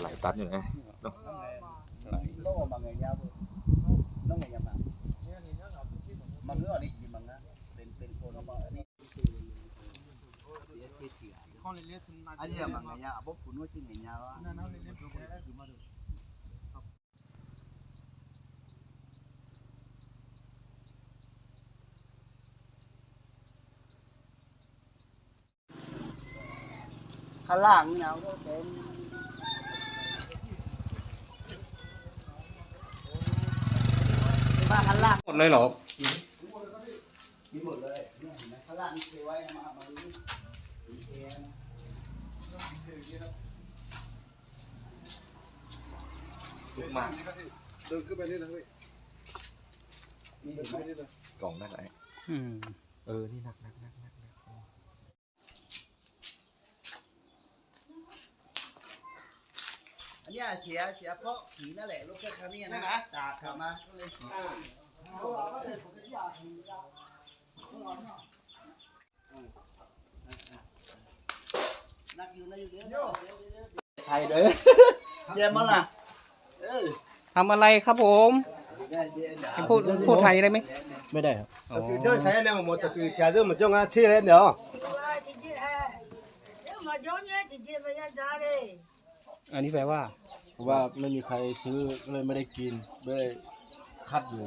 ไหลตัดอยู่นะข้างล่างนี่เก็เป็น บ้านข้างล่างหมดเลยเหรอมีหมดเลยเนี่ยเห็นไหมข้างล่างนี่เทไว้นะมามาดูนี่เทนะลึกมากเดินขึ้นไปนี่นะเว้ยมีเห็นไหมกล่องด้านไหนอืมเออ นี่หนักหนักหนักหนักหนัก อัน เนี้ยเสียเสียเพราะผีนั่นแหละลูกแค่ครั้งนี้นะจากกลับมาก็เลยเสียนักอยู่นักอยู่เด้อไทยเด้อเยี่ยมมั้งล่ะเออทำอะไรครับผมจะพูดพูดไทยได้ไหมไม่ได้ครับอ๋อเจ้าใช้แล้วหมดจะถือจ่าเรื่องมันจ้องอะชี้เลยเดี๋ยว chị chị hè nếu mà giống như chị chị phải ra ra đi อันนี้แปลว่าเพ ราะว่าไม่มีใครซื้อก็เลยไม่ได้กินไม่ได้คัดอยู่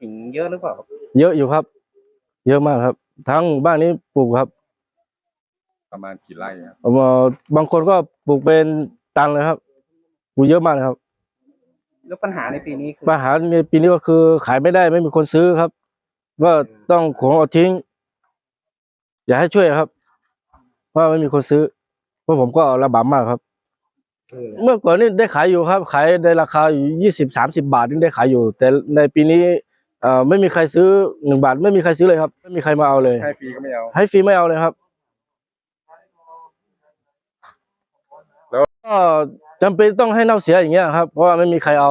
หิงเยอะหรือเปล่าครับเยอะอยู่ครับ เยอะมากครับ ทั้งบ้านนี้ปลูกครับประมาณกี่ไร่ครับเอามาบางคนก็ปลูกเป็นตันเลยครับปลูกเยอะมากเลยครับ แล้วปัญหาในปีนี้คือปัญหาในปีนี้ก็คือขายไม่ได้ไม่มีคนซื้อครับก็ต้องของเอาทิ้ง อย่าให้ช่วยครับเพราะไม่มีคนซื้อเพราะผมก็ระบำมากครับเมื่อก่อนนี่ได้ขายอยู่ครับ ขายในราคาอยู่ยี่สิบสามสิบาทนี่ได้ขายอยู่ แต่ในปีนี้ เอ่อไม่มีใครซื้อหนึ่งบาท ไม่มีใครซื้อเลยครับ ไม่มีใครมาเอาเลย ให้ฟรีก็ไม่เอา ให้ฟรีไม่เอาเลยครับแล้ว ก็จำเป็นต้องให้เน่าเสียอย่างเงี้ยครับ เพราะว่าไม่มีใครเอา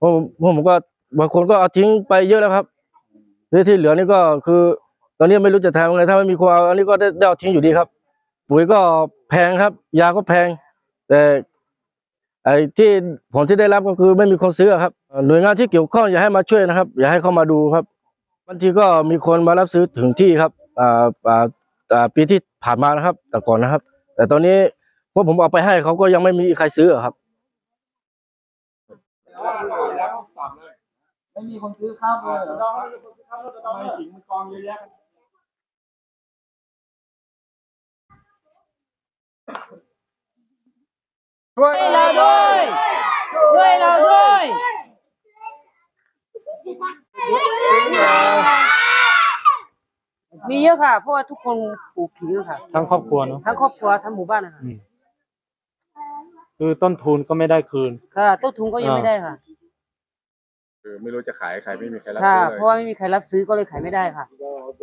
ผมผมก็บางคนก็เอาทิ้งไปเยอะแล้วครับที่ที่เหลือนี่ก็คือ ตอนนี้ไม่รู้จะทำยังไงถ้าไม่มีคนเอาอันนี้ก็ได้ได้เอาทิ้งอยู่ดีครับ ปุ๋ยก็แพงครับ ยาก็แพง แต่ ไอ้ที่ผลที่ได้รับก็คือไม่มีคนซื้อครับหน่วยงานที่เกี่ยวข้องอย่าให้มาช่วยนะครับ อย่าให้เข้ามาดูครับบางทีก็มีคนมารับซื้อถึงที่ครับอ่าอ่าอ่าปีที่ผ่านมานะครับ แต่ก่อนนะครับ แต่ตอนนี้พวกผมเอาไปให้เขาก็ยังไม่มีใครซื้อครับไม่มีคนซื้อข้าวเลยเหรอทำไมหิงมันกองเยอะแยะช่วยเราด้วย มีเยอะค่ะ เพราะว่าทุกคนปลูกขิงอะค่ะ ทั้งครอบครัวเนาะทั้งครอบครัวทั้งหมู่บ้านนะคะคือต้นทุนก็ไม่ได้คืน ค่ะต้นทุนก็ยังไม่ได้ค่ะ คือไม่รู้จะขายใครไม่มีใครรับค่ะ ซื้อเลยเพราะว่าไม่มีใครรับซื้อก็เลยขายไม่ได้ค่ะโอเค